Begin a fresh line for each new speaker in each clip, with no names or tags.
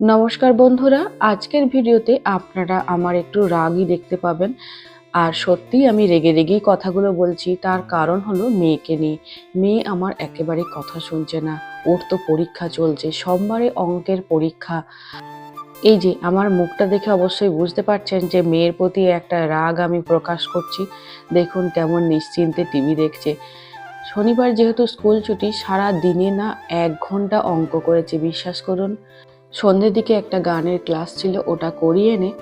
নমস্কার বন্ধুরা, আজকের ভিডিওতে আপনারা আমার একটু রাগই দেখতে পাবেন। আর সত্যি আমি রেগে রেগেই কথাগুলো বলছি, তার কারণ হলো মেয়েকে নিয়ে। মেয়ে আমার একেবারে কথা শুনছে না, ওর তো পরীক্ষা চলছে, সোমবারে অঙ্কের পরীক্ষা। এই যে, আমার মুখটা দেখে অবশ্যই বুঝতে পারছেন যে মেয়ের প্রতি একটা রাগ আমি প্রকাশ করছি। দেখুন কেমন নিশ্চিন্তে টিভি দেখছে। শনিবার যেহেতু স্কুল ছুটি, সারা দিনে না এক ঘণ্টা অঙ্ক করেছে, বিশ্বাস করুন। সন্ধ্যের দিকে একটা গানের ক্লাস ছিল, ওটা করিয়ে এনে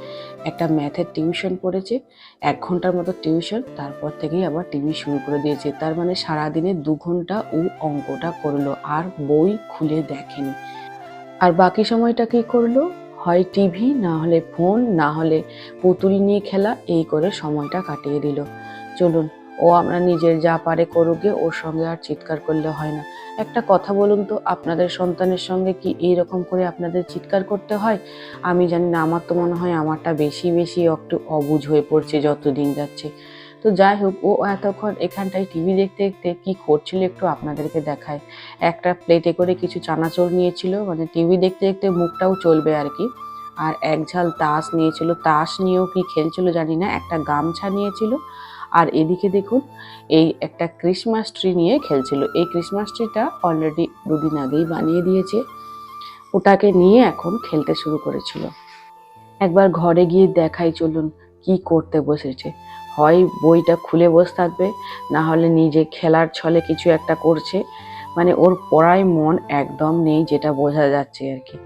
একটা ম্যাথের টিউশন পড়েছে, এক ঘণ্টার মতো টিউশন, তারপর থেকেই আবার টিভি শুরু করে দিয়েছে। তার মানে সারাদিনে দু ঘণ্টা ও অঙ্কটা করল, আর বই খুলে দেখেনি। আর বাকি সময়টা কি করল? হয় টিভি, না হলে ফোন, না হলে পুতুল নিয়ে খেলা, এই করে সময়টা কাটিয়ে দিল। চলুন ও আমরা নিজের যা পারে করুক ওর সঙ্গে আর চিৎকার করলে হয় না। একটা কথা বলুন তো, আপনাদের সন্তানের সঙ্গে কি এই রকম করে আপনাদের চিৎকার করতে হয়? আমি জানি না, আমার তো মনে হয় আমারটা বেশি বেশি একটু অবুঝ হয়ে পড়ছে যত দিন যাচ্ছে। তো যাই হোক, ও এতক্ষণ এখানটায় টিভি দেখতে দেখতে কি করছিল একটু আপনাদেরকে দেখায়। একটা প্লেটে করে কিছু চানাচুর নিয়েছিল মানে টিভি দেখতে দেখতে মুখটাও চলবে আর কি। আর এক ঝাল তাস নিয়েছিল, তাস নিয়েও কি খেলছিল জানি না, একটা গামছা নিয়েছিল। আর এদিকে দেখুন, এই একটা ক্রিসমাস ট্রি নিয়ে খেলছিল। এই ক্রিসমাস ট্রিটা অলরেডি দুদিন আগেই বানিয়ে দিয়েছে। ওটাকে নিয়ে এখন খেলতে শুরু করেছিল। একবার ঘরে গিয়ে দেখাই চলুন কি করতে বসেছে। হয় বইটা খুলে বসে থাকবে, না হলে নিজে খেলার ছলে কিছু একটা করছে। মানে ওর পড়ায় মন একদম নেই যেটা বোঝা যাচ্ছে আর কি।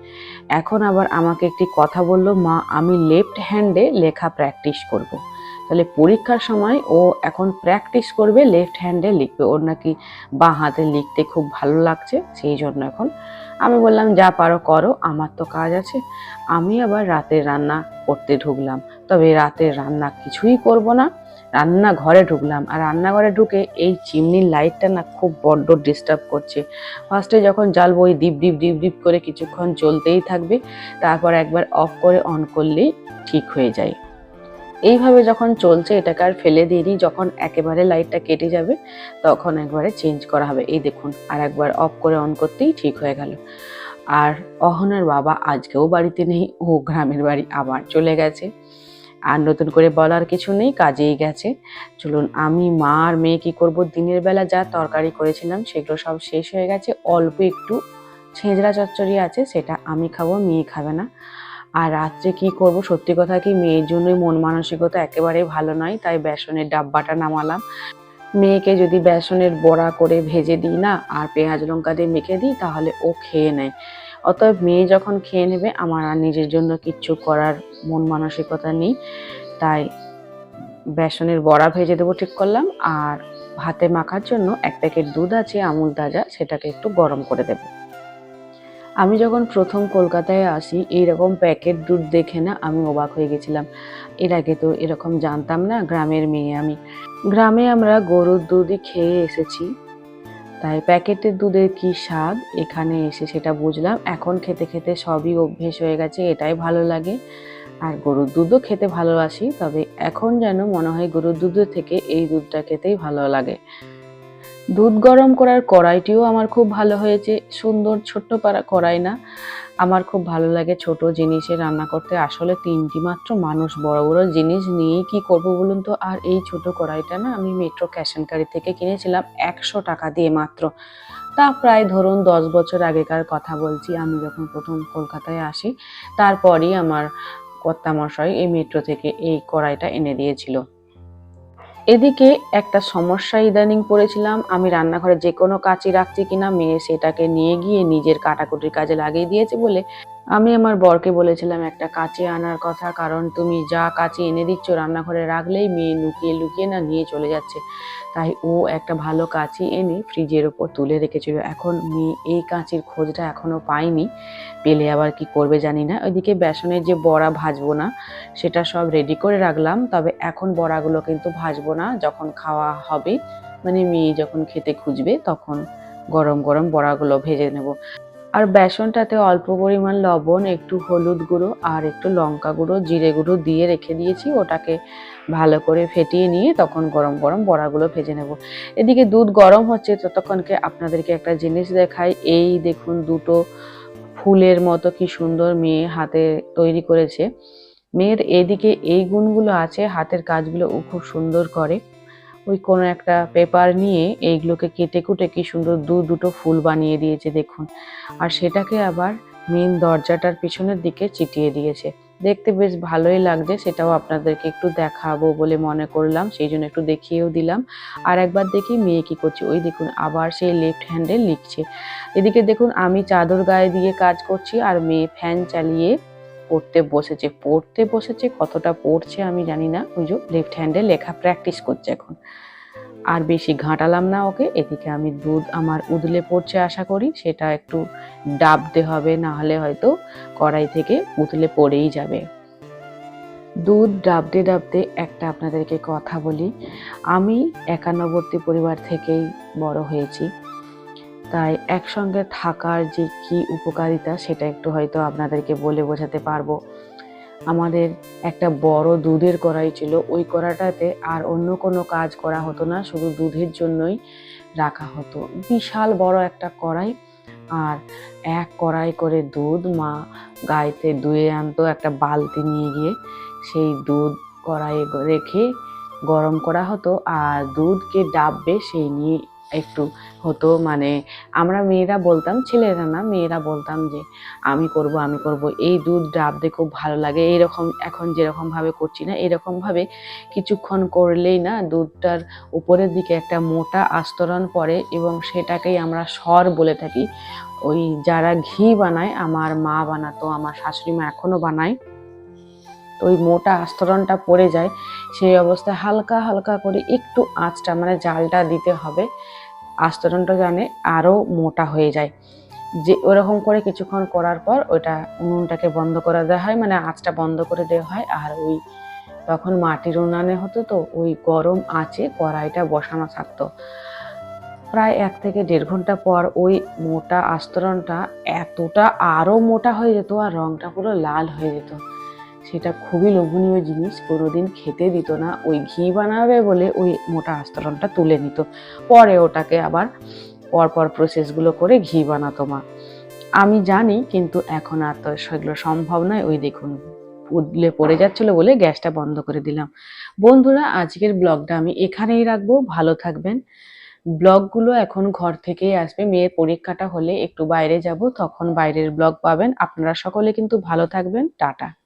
এখন আবার আমাকে একটি কথা বলল, মা, আমি লেফট হ্যান্ডে লেখা প্র্যাকটিস করব। তাহলে পরীক্ষার সময় ও এখন প্র্যাকটিস করবে লেফট হ্যান্ডে লিখবে। ওর নাকি বাঁ হাতে লিখতে খুব ভালো লাগছে, সেই জন্য এখন আমি বললাম, যা পারো করো, আমার তো কাজ আছে। আমি আবার রাতের রান্না করতে ঢুকলাম। তবে রাতের রান্না কিছুই করব না রান্না ঘরে ঢুকলাম। আর রান্নাঘরে ঢুকে এই চিমনির লাইটটা না খুব বড্ড ডিস্টার্ব করছে। ফার্স্টে যখন জ্বালবো, ওই ডিপ ডিপ ডিপ ডিপ করে কিছুক্ষণ চলতেই থাকবে। তারপর একবার অফ করে অন করলেই ঠিক হয়ে যায়। এইভাবে যখন চলছে, এটাকে আর ফেলে দিইনি যখন একেবারে লাইটটা কেটে যাবে, তখন একবারে চেঞ্জ করা হবে। এই দেখুন, আর একবার অফ করে অন করতেই ঠিক হয়ে গেল। আর অহনার বাবা আজকেও বাড়িতে নেই, ও গ্রামের বাড়ি আবার চলে গেছে। আর নতুন করে বলার কিছু নেই, কাজেই গেছে। চলুন, আমি, মা আর মেয়ে কী করব? দিনের বেলা যা তরকারি করেছিলাম, সেগুলো সব শেষ হয়ে গেছে। অল্প একটু ছেঁচড়া চচ্চড়ি আছে, সেটা আমি খাব, মেয়ে খাবে না। আর রাত্রে কি করব? সত্যি কথা কি, মেয়ের জন্যই মন মানসিকতা একেবারেই ভালো নয়, তাই বেসনের ডাব্বাটা নামালাম। মেয়েকে যদি বেসনের বড়া করে ভেজে দিই না, আর পেঁয়াজ লঙ্কা দিয়ে মেখে দিই, তাহলে ও খেয়ে নেয়। অতএব মেয়ে যখন খেয়ে নেবে, আমার আর নিজের জন্য কিচ্ছু করার মন মানসিকতা নেই। তাই বেসনের বড়া ভেজে দেবো ঠিক করলাম, আর ভাতে মাখার জন্য এক প্যাকেট দুধ আছে, আমুল তাজা, সেটাকে একটু গরম করে দেবো। আমি যখন প্রথম কলকাতায় আসি, এইরকম প্যাকেট দুধ দেখে না আমি অবাক হয়ে গেছিলাম। এর আগে তো এরকম জানতাম না গ্রামের মেয়ে আমি। গ্রামে আমরা গরুর দুধই খেয়ে এসেছি। তাই প্যাকেটের দুধের কি স্বাদ এখানে এসে সেটা বুঝলাম। এখন খেতে খেতে সবই অভ্যেস হয়ে গেছে, এটাই ভালো লাগে। আর গরুর দুধও খেতে ভালোবাসি, তবে এখন যেন মনে হয় গরুর দুধের থেকে এই দুধটা খেতেই ভালো লাগে। দুধ গরম করার কড়াইটিও আমার খুব ভালো হয়েছে। সুন্দর ছোট্ট পাড়া কড়াই না। আমার খুব ভালো লাগে ছোট জিনিসে রান্না করতে। আসলে তিনটি মাত্র মানুষ বড় বড় জিনিস নিয়েই কি করব বলুন তো? আর এই ছোট কড়াইটা না আমি মেট্রো ক্যাশ অ্যান্ড থেকে কিনেছিলাম একশো টাকা দিয়ে মাত্র। তা প্রায় ধরুন দশ বছর আগেকার কথা বলছি। আমি যখন প্রথম কলকাতায় আসি, তারপরই আমার কর্তামশাই এই মেট্রো থেকে এই কড়াইটা এনে দিয়েছিল। এদিকে একটা সমস্যা ইদানিং পড়েছিলাম। আমি রান্নাঘরে যে কোনো কাঁচি রাখছি কিনা মেয়ে সেটাকে নিয়ে গিয়ে নিজের কাটাকুটির কাজে লাগিয়ে দিয়েছে বলে আমি আমার বরকে বলেছিলাম একটা কাঁচি আনার কথা, কারণ তুমি যা কাঁচি এনে দিচ্ছ রান্নাঘরে রাখলেই মেয়ে লুকিয়ে লুকিয়ে না নিয়ে চলে যাচ্ছে। তাই ও একটা ভালো কাঁচি এনে ফ্রিজের ওপর তুলে রেখেছিল। এখন মেয়ে এই কাঁচির খোঁজটা এখনও পাইনি পেলে আবার কি করবে জানি না। ওইদিকে বেসনের যে বড়া ভাজবো না, সেটা সব রেডি করে রাখলাম। তবে এখন বড়াগুলো কিন্তু ভাজবো না। যখন খাওয়া হবে মানে মেয়ে যখন খেতে খুঁজবে, তখন গরম গরম বড়াগুলো ভেজে নেব। আর বেসনটাতে অল্প পরিমাণ লবণ, একটু হলুদ গুঁড়ো আর একটু লঙ্কা গুঁড়ো, জিরে গুঁড়ো দিয়ে রেখে দিয়েছি। ওটাকে ভালো করে ফেটিয়ে নিয়ে তখন গরম গরম বড়াগুলো ভেজে নেব। এদিকে দুধ গরম হচ্ছে ততক্ষণকে আপনাদেরকে একটা জিনিস দেখাই। এই দেখুন দুটো ফুলের মতো কি সুন্দর মেয়ে হাতে তৈরি করেছে। মেয়ের এদিকে এই গুণগুলো আছে, হাতের কাজগুলো খুব সুন্দর করে। ওই কোনো একটা পেপার নিয়ে এইগুলোকে কেটে কুটে কি সুন্দর দু দুটো ফুল বানিয়ে দিয়েছে দেখুন। আর সেটাকে আবার মেন দরজাটার পিছনের দিকে চিটিয়ে দিয়েছে। দেখতে বেশ ভালোই লাগছে সেটাও আপনাদেরকে একটু দেখাবো বলে মনে করলাম সেই জন্য একটু দেখিয়েও দিলাম। আর একবার দেখি মেয়ে কি করছে। ওই দেখুন আবার সেই লেফট হ্যান্ডে লিখছে। এদিকে দেখুন আমি চাদর গায়ে দিয়ে কাজ করছি আর মেয়ে ফ্যান চালিয়ে পড়তে বসেছে পড়তে বসেছে, কতটা পড়ছে আমি জানি না। ওই লেফট হ্যান্ডে লেখা প্র্যাকটিস করছে এখন। আর বেশি ঘাঁটালাম না ওকে, এদিকে আমি দুধ আমার উদলে পড়ছে আশা করি, সেটা একটু ডাবতে হবে, না হলে হয়তো কড়াই থেকে উতলে পড়েই যাবে। দুধ ডাবতে ডাবতে একটা আপনাদেরকে কথা বলি। আমি একান্নবর্তী পরিবার থেকেই বড় হয়েছি। তাই একসঙ্গে থাকার যে কি উপকারিতা সেটা একটু হয়তো আপনাদেরকে বলে বোঝাতে পারব। আমাদের একটা বড় দুধের কড়াই ছিল, ওই কড়াটাতে আর অন্য কোনো কাজ করা হতো না, শুধু দুধের জন্যই রাখা হতো। বিশাল বড় একটা কড়াই, আর এক কড়াই করে দুধ, মা গাইতে দুয়ে আনতো একটা বালতি নিয়ে গিয়ে, সেই দুধ কড়াইয়ে রেখে গরম করা হতো, আর দুধকে ডাববে সেই নিয়ে একটু হতো। মানে আমরা মেয়েরা বলতাম, ছেলেরা না, মেয়েরা বলতাম যে, আমি করব আমি করব। এই দুধ ডাবতে খুব ভালো লাগে। এইরকম এখন যেরকম ভাবে করছি না এরকম ভাবে কিছুক্ষণ করলেই না দুধটার উপরের দিকে একটা মোটা আস্তরণ পড়ে এবং সেটাকেই আমরা স্বর বলে থাকি। ওই যারা ঘি বানায়, আমার মা বানাতো, আমার শাশুড়ি মা এখনও বানায়। তো ওই মোটা আস্তরণটা পড়ে যায়, সেই অবস্থায় হালকা হালকা করে একটু আঁচটা মানে জালটা দিতে হবে। আস্তরণটা জানে আরও মোটা হয়ে যায়। যে ওরকম করে কিছুক্ষণ করার পর ওইটা উনুনটাকে বন্ধ করে দেওয়া হয় মানে আঁচটা বন্ধ করে দেওয়া হয়। আর ওই তখন মাটির উনানে হতো তো, ওই গরম আঁচে কড়াইটা বসানো থাকতো। প্রায় এক থেকে দেড় ঘণ্টা পর ওই মোটা আস্তরণটা এতটা আরও মোটা হয়ে যেত, আর রংটা পুরো লাল হয়ে যেত। সেটা খুবই লোভনীয় জিনিস। কোনোদিন খেতে দিত না। ওই ঘি বানাবে বলে ওই মোটা আস্তরণটা তুলে নিত। পরে ওটাকে আবার পরপর প্রসেসগুলো করে ঘি বানাতো মা। আমি জানি, কিন্তু এখন আর তো সেগুলো সম্ভব নয়। ওই দেখুন, উদলে পড়ে যাচ্ছিল বলে গ্যাসটা বন্ধ করে দিলাম। বন্ধুরা, আজকের ব্লগটা আমি এখানেই রাখব। ভালো থাকবেন। ব্লগগুলো এখন ঘর থেকেই আসবে। মেয়ের পরীক্ষাটা হলে একটু বাইরে যাব। তখন বাইরের ব্লগ পাবেন। আপনারা সকলে কিন্তু ভালো থাকবেন। টাটা।